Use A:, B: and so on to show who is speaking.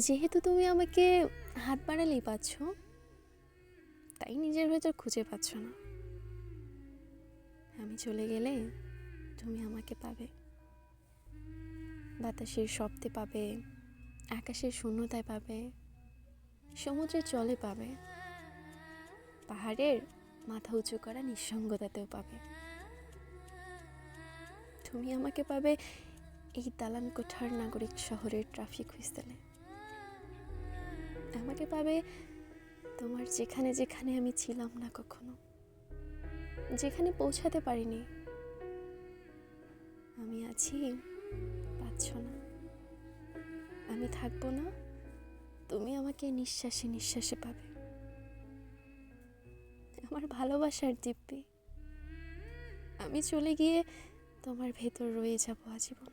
A: যেহেতু তুমি আমাকে হাত বাড়ালেই পাচ্ছ, তাই নিজের ভেতর খুঁজে পাচ্ছ না। আমি চলে গেলে তুমি আমাকে পাবে। বাতাসের শব্দে পাবে, আকাশের শূন্যতায় পাবে, সমুদ্রের জলে পাবে, পাহাড়ের মাথা উঁচু করা নিঃসঙ্গতাতেও পাবে। তুমি আমাকে পাবে এই দালান কোঠার নাগরিক শহরের ট্রাফিক হুইসেলে আমাকে পাবে, তোমার যেখানে যেখানে আমি ছিলাম না কখনো, যেখানে পৌঁছাতে পারিনি, আমি আছি, পাচ্ছ না। আমি থাকব না, তুমি আমাকে নিঃশ্বাসে নিঃশ্বাসে পাবে। আমার ভালোবাসার দিব্যি, আমি চলে গিয়ে তোমার ভেতর রয়ে যাব আজীবন।